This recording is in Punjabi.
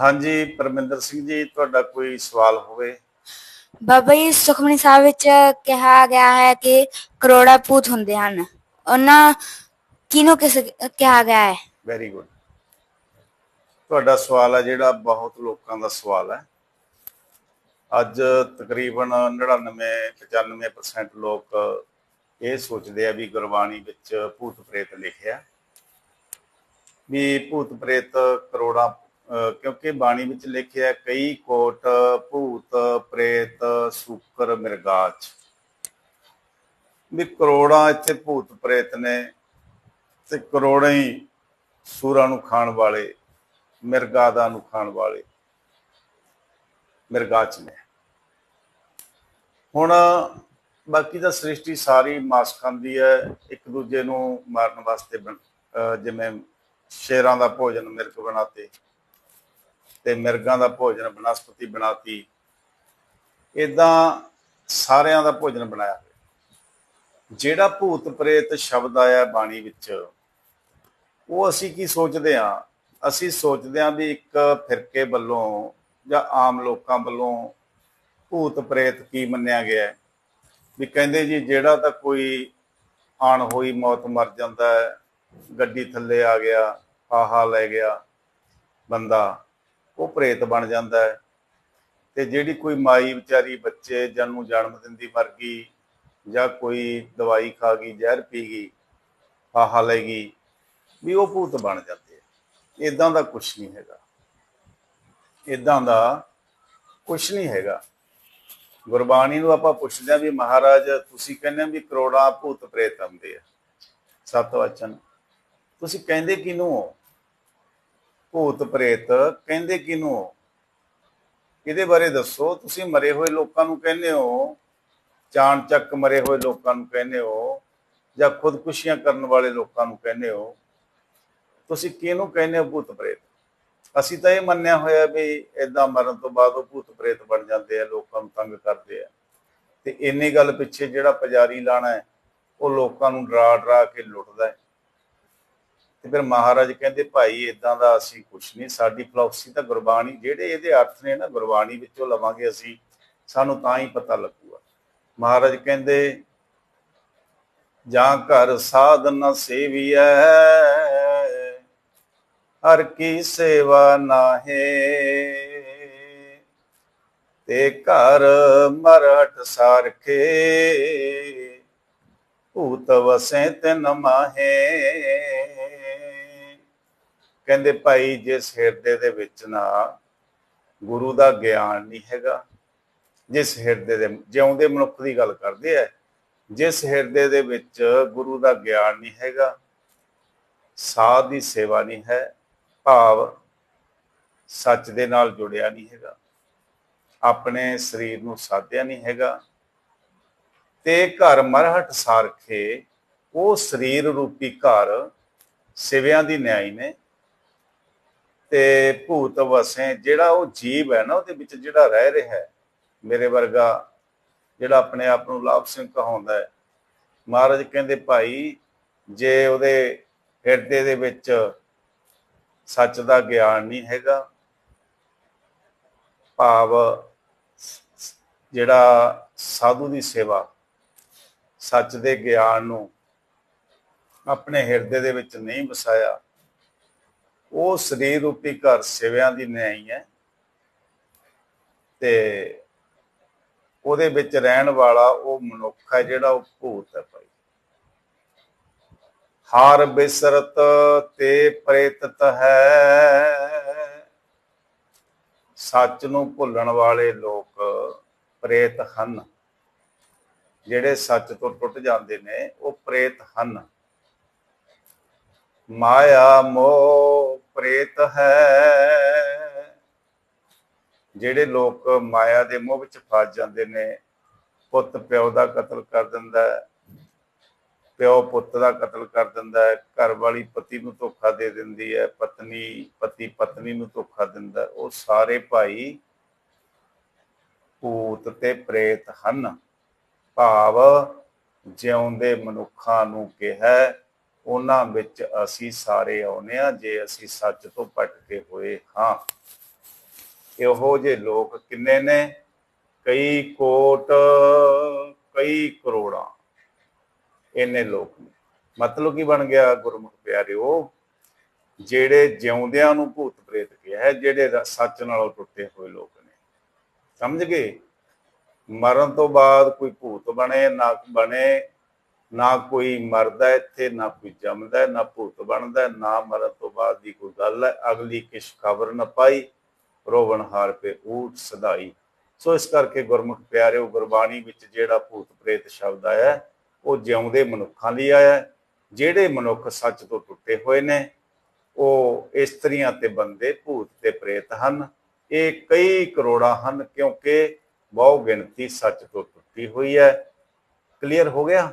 ਹਾਂਜੀ ਪਰਮਿੰਦਰ ਸਿੰਘ ਜੀ ਤੁਹਾਡਾ ਕੋਈ ਸਵਾਲ ਹੋਵੇ? ਬਾਬਾ ਜੀ ਸੁਖਮਨੀ ਸਾਹਿਬ ਵਿੱਚ ਕਿਹਾ ਗਿਆ ਹੈ ਕਿ ਕਰੋੜਾ ਭੂਤ ਹੁੰਦੇ ਹਨ। ਉਹਨਾਂ ਕਿਹਨੂੰ ਕਿਸ ਕਿਹਾ ਗਿਆ ਹੈ? ਵੈਰੀ ਗੁੱਡ ਤੁਹਾਡਾ ਸਵਾਲ ਹੈ ਜਿਹੜਾ ਬਹੁਤ ਲੋਕਾਂ ਦਾ ਸਵਾਲ ਹੈ। ਅੱਜ ਤਕਰੀਬਨ 99 95% ਲੋਕ ਇਹ ਸੋਚਦੇ ਆ ਵੀ ਗੁਰਬਾਣੀ ਵਿੱਚ ਭੂਤ ਪ੍ਰੇਤ ਲਿਖਿਆ। ਵੀ ਭੂਤ ਪ੍ਰੇਤ ਕਰੋੜਾਂ ਕਿਉਂਕਿ ਬਾਣੀ ਵਿੱਚ ਲਿਖਿਆ ਕਈ ਕੋਟ, ਭੂਤ, ਪ੍ਰੇਤ, ਸੂਕਰ ਮਿਰਗਾਚ ਵੀ ਕਰੋੜਾਂ ਇੱਥੇ ਭੂਤ, ਪ੍ਰੇਤ ਨੇ ਤੇ ਕਰੋੜਾਂ ਹੀ ਸੂਰਾਂ ਨੂੰ ਖਾਣ ਵਾਲੇ, ਮਿਰਗਾਦਾ ਨੂੰ ਖਾਣ ਵਾਲੇ ਮਿਰਗਾਚ ਨੇ। ਹੁਣ ਬਾਕੀ ਦਾ ਸ੍ਰਿਸ਼ਟੀ ਸਾਰੀ ਮਾਸ ਖਾਂਦੀ ਹੈ, ਇੱਕ ਦੂਜੇ ਨੂੰ ਮਾਰਨ ਵਾਸਤੇ ਬਣ- ਜਿਵੇਂ ਸ਼ੇਰਾਂ ਦਾ ਭੋਜਨ ਮਿਰਗ ਬਣਾਤੇ। ਤੇ ਮਿਰਗਾਂ ਦਾ ਭੋਜਨ ਬਨਸਪਤੀ ਬਣਾਤੀ। ਇਦਾਂ ਸਾਰਿਆਂ ਦਾ ਭੋਜਨ ਬਣਾਇਆ। ਹੋਇਆ ਜਿਹੜਾ ਭੂਤ ਪ੍ਰੇਤ ਸ਼ਬਦ ਆਇਆ ਬਾਣੀ ਵਿੱਚ, ਉਹ ਅਸੀਂ ਕੀ ਸੋਚਦੇ ਹਾਂ? ਅਸੀਂ ਸੋਚਦੇ ਹਾਂ ਵੀ ਇੱਕ ਫਿਰਕੇ ਵੱਲੋਂ ਜਾਂ ਆਮ ਲੋਕਾਂ ਵੱਲੋਂ ਭੂਤ ਪ੍ਰੇਤ ਕੀ ਮੰਨਿਆ ਗਿਆ ਵੀ ਕਹਿੰਦੇ ਜੀ, ਜਿਹੜਾ ਤਾਂ ਕੋਈ ਆਣ ਹੋਈ ਮੌਤ ਮਰ ਜਾਂਦਾ ਹੈ, ਗੱਡੀ ਥੱਲੇ ਆ ਗਿਆ ਆਹਾ ਲੈ ਗਿਆ ਬੰਦਾ। ਉਹ ਪ੍ਰੇਤ ਬਣ ਜਾਂਦਾ ਹੈ। ਤੇ ਜਿਹੜੀ ਕੋਈ ਮਾਈ ਵਿਚਾਰੀ ਬੱਚੇ ਜਨਮ ਜਨਮ ਦਿੰਦੀ ਮਰ ਗਈ ਜਾਂ ਕੋਈ ਦਵਾਈ ਖਾ ਗਈ, ਜ਼ਹਿਰ ਪੀ ਗਈ ਹਾਹਾ ਲੈ ਗਈ, ਵੀ ਉਹ ਭੂਤ ਬਣ ਜਾਂਦੇ ਆ। ਇਦਾਂ ਦਾ ਕੁਝ ਨਹੀਂ ਹੈਗਾ। ਇਦਾਂ ਦਾ ਕੁਝ ਨਹੀਂ ਹੈਗਾ। ਗੁਰਬਾਣੀ ਨੂੰ ਆਪਾਂ ਪੁੱਛਦੇ ਆ ਵੀ ਮਹਾਰਾਜ, ਤੁਸੀਂ ਕਹਿੰਦੇ ਵੀ ਕਰੋੜਾਂ ਭੂਤ ਪ੍ਰੇਤ ਆਉਂਦੇ ਆ। ਸਤ ਵਚਨ। ਤੁਸੀਂ ਕਹਿੰਦੇ ਕਿਨੂੰ ਹੋ? ਭੂਤ ਪ੍ਰੇਤ, ਕਹਿੰਦੇ ਕਿਨੂੰ ਇਹਦੇ ਬਾਰੇ ਦੱਸੋ। ਤੁਸੀਂ ਮਰੇ ਹੋਏ ਲੋਕਾਂ ਨੂੰ ਕਹਿੰਦੇ ਹੋ ਚਾਣ ਚੱਕ ਮਰੇ ਹੋਏ ਲੋਕਾਂ ਨੂੰ ਕਹਿੰਦੇ ਹੋ, ਜਾਂ ਖੁਦਕੁਸ਼ੀਆਂ ਕਰਨ ਵਾਲੇ ਲੋਕਾਂ ਨੂੰ ਕਹਿੰਦੇ ਹੋ। ਤੁਸੀਂ ਕਿਹਨੂੰ ਕਹਿੰਦੇ ਹੋ ਭੂਤ ਪ੍ਰੇਤ? ਅਸੀਂ ਤਾਂ ਇਹ ਮੰਨਿਆ ਹੋਇਆ ਵੀ ਇਦਾਂ ਮਰਨ ਤੋਂ ਬਾਅਦ ਉਹ ਭੂਤ ਪ੍ਰੇਤ ਬਣ ਜਾਂਦੇ ਆ, ਲੋਕਾਂ ਨੂੰ ਤੰਗ ਕਰਦੇ ਆ। ਤੇ ਇੰਨੀ ਗੱਲ ਪਿੱਛੇ ਜਿਹੜਾ ਪੁਜਾਰੀ ਲਾਣਾ ਹੈ, ਉਹ ਲੋਕਾਂ ਨੂੰ ਡਰਾ ਡਰਾ ਕੇ ਲੁੱਟਦਾ ਹੈ। ਤੇ ਫਿਰ ਮਹਾਰਾਜ ਕਹਿੰਦੇ, ਭਾਈ ਇਦਾਂ ਦਾ ਅਸੀਂ ਕੁਛ ਨਹੀਂ, ਸਾਡੀ ਫਿਲਾਸਫੀ ਤਾਂ ਗੁਰਬਾਣੀ, ਜਿਹੜੇ ਇਹਦੇ ਅਰਥ ਨੇ ਨਾ, ਗੁਰਬਾਣੀ ਵਿੱਚੋਂ ਲਵਾਂਗੇ ਅਸੀਂ, ਸਾਨੂੰ ਤਾਂ ਹੀ ਪਤਾ ਲੱਗੂਗਾ। ਮਹਾਰਾਜ ਕਹਿੰਦੇ, ਜਾਂ ਘਰ ਸਾਧ ਨ ਸੇਵੀਐ, ਹਰ ਕੀ ਸੇਵਾ ਨਾਹੇ, ਤੇ ਘਰ ਮਰਟ ਸਾਰਖੇ, ਭੂਤ ਵਸੈ ਤਿਨ ਮਾਹੇ ਕਹਿੰਦੇ ਭਾਈ ਜਿਸ ਹਿਰਦੇ ਦੇ ਵਿੱਚ ਨਾ ਗੁਰੂ ਦਾ ਗਿਆਨ ਨਹੀਂ ਹੈਗਾ ਜਿਸ ਹਿਰਦੇ ਦੇ ਜਿਉਂਦੇ ਮਨੁੱਖ ਦੀ ਗੱਲ ਕਰਦੇ ਆ ਜਿਸ ਹਿਰਦੇ ਦੇ ਵਿੱਚ ਗੁਰੂ ਦਾ ਗਿਆਨ ਨਹੀਂ ਹੈਗਾ, ਸਾਧ ਦੀ ਸੇਵਾ ਨਹੀਂ ਹੈ, ਭਾਵ ਸੱਚ ਦੇ ਨਾਲ ਜੁੜਿਆ ਨਹੀਂ ਹੈਗਾ, ਆਪਣੇ ਸਰੀਰ ਨੂੰ ਸਾਧਿਆ ਨਹੀਂ ਹੈਗਾ, ਤੇ ਘਰ ਮਰਹਟ ਸਾਰਖੇ ਉਹ ਸਰੀਰ ਰੂਪੀ ਘਰ ਸਿਵਿਆਂ ਦੀ ਨਿਆਈ ਨੇ ਤੇ ਭੂਤ ਵਸੇ, ਜਿਹੜਾ ਉਹ ਜੀਵ ਹੈ ਨਾ, ਉਹਦੇ ਵਿੱਚ ਜਿਹੜਾ ਰਹਿ ਰਿਹਾ ਹੈ, ਮੇਰੇ ਵਰਗਾ, ਜਿਹੜਾ ਆਪਣੇ ਆਪ ਨੂੰ ਲਾਭ ਸਿੰਘ ਕਹਾਉਂਦਾ ਹੈ। ਮਹਾਰਾਜ ਕਹਿੰਦੇ, ਭਾਈ, ਜੇ ਉਹਦੇ ਹਿਰਦੇ ਦੇ ਵਿੱਚ ਸੱਚ ਦਾ ਗਿਆਨ ਨਹੀਂ ਹੈਗਾ, ਭਾਵ ਜਿਹੜਾ ਸਾਧੂ ਦੀ ਸੇਵਾ, ਸੱਚ ਦੇ ਗਿਆਨ ਨੂੰ ਆਪਣੇ ਹਿਰਦੇ ਦੇ ਵਿੱਚ ਨਹੀਂ ਵਸਾਇਆ ਉਹ ਸਰੀਰ ਰੂਪੀ ਘਰ ਸਿਵਿਆਂ ਦੀ ਨਿਆਈ ਹੈ ਤੇ ਉਹਦੇ ਵਿੱਚ ਰਹਿਣ ਵਾਲਾ ਉਹ ਮਨੁੱਖ ਹੈ ਜਿਹੜਾ ਉਹ ਭੂਤ ਹੈ ਭਾਈ। ਹਾਰ ਬਿਸਰਤ ਤੇ ਪ੍ਰੇਤਤ ਹੈ। ਸੱਚ ਨੂੰ ਭੁੱਲਣ ਵਾਲੇ ਲੋਕ ਪ੍ਰੇਤ ਹਨ। ਜਿਹੜੇ ਸੱਚ ਤੋਂ ਟੁੱਟ ਜਾਂਦੇ ਨੇ, ਉਹ ਪ੍ਰੇਤ ਹਨ। ਮਾਇਆ ਮੋਹ ਪ੍ਰੇਤ ਹੈ। ਜਿਹੜੇ ਲੋਕ ਮਾਇਆ ਦੇ ਮੋਹ ਵਿੱਚ ਫਸ ਜਾਂਦੇ ਨੇ, ਪੁੱਤ ਪਿਓ ਦਾ ਕਤਲ ਕਰ ਦਿੰਦਾ ਹੈ, ਪਿਓ ਪੁੱਤ ਦਾ ਕਤਲ ਕਰ ਦਿੰਦਾ ਹੈ, ਘਰ ਵਾਲੀ ਪਤੀ ਨੂੰ ਧੋਖਾ ਦੇ ਦਿੰਦੀ ਹੈ, ਪਤਨੀ, ਪਤੀ ਪਤਨੀ ਨੂੰ ਧੋਖਾ ਦਿੰਦਾ ਉਹ ਸਾਰੇ ਭਾਈ ਭੂਤ ਤੇ ਪ੍ਰੇਤ ਹਨ। ਭਾਵ ਜਿਉਂਦੇ ਮਨੁੱਖਾਂ ਨੂੰ ਕਿਹਾ ਉਹਨਾਂ ਵਿੱਚ ਅਸੀਂ ਸਾਰੇ ਆਉਨੇ ਆ ਜੇ ਅਸੀਂ ਸੱਚ ਤੋਂ ਭਟਕੇ ਹੋਏ ਹਾਂ। ਇਹੋ ਜਿਹੇ ਲੋਕ ਕਿੰਨੇ ਨੇ? ਕਈ ਕੋਟ, ਕਈ ਕਰੋੜਾਂ। ਇੰਨੇ ਲੋਕ ਨੇ। ਮਤਲਬ ਕੀ ਬਣ ਗਿਆ ਗੁਰਮੁਖ ਪਿਆਰਿਓ? ਜਿਹੜੇ ਜਿਉਂਦਿਆਂ ਨੂੰ ਭੂਤ ਪ੍ਰੇਤ ਕਿਹਾ ਹੈ, ਜਿਹੜੇ ਸੱਚ ਨਾਲੋਂ ਟੁੱਟੇ ਹੋਏ ਲੋਕ ਨੇ। ਸਮਝ ਗਏ? ਮਰਨ ਤੋਂ ਬਾਅਦ ਕੋਈ ਭੂਤ ਬਣੇ, ਨਾ ਬਣੇ ਨਾ ਕੋਈ ਮਰਦਾ ਇੱਥੇ, ਨਾ ਕੋਈ ਜੰਮਦਾ, ਨਾ ਭੂਤ ਬਣਦਾ, ਨਾ ਮਰਨ ਤੋਂ ਬਾਅਦ ਦੀ ਕੋਈ ਗੱਲ ਹੈ। ਅਗਲੀ ਕਿਛ ਖਬਰ ਨਾ ਪਾਈ, ਰੋਵਣ ਹਾਰ ਪੇ ਊਠ ਸਦਾਈ। ਸੋ ਇਸ ਕਰਕੇ ਗੁਰਮੁਖ ਪਿਆਰਿਓ, ਗੁਰਬਾਣੀ ਵਿੱਚ ਜਿਹੜਾ ਭੂਤ ਪ੍ਰੇਤ ਸ਼ਬਦ ਆਇਆ, ਉਹ ਜਿਉਂਦੇ ਮਨੁੱਖਾਂ ਲਈ ਆਇਆ। ਜਿਹੜੇ ਮਨੁੱਖ ਸੱਚ ਤੋਂ ਟੁੱਟੇ ਹੋਏ ਨੇ, ਉਹ ਇਸਤਰੀਆਂ ਤੇ ਬੰਦੇ, ਭੂਤ ਤੇ ਪ੍ਰੇਤ ਹਨ। ਇਹ ਕਈ ਕਰੋੜਾਂ ਹਨ, ਕਿਉਂਕਿ ਬਹੁ ਗਿਣਤੀ ਸੱਚ ਤੋਂ ਟੁੱਟੀ ਹੋਈ ਹੈ। ਕਲੀਅਰ ਹੋ ਗਿਆ?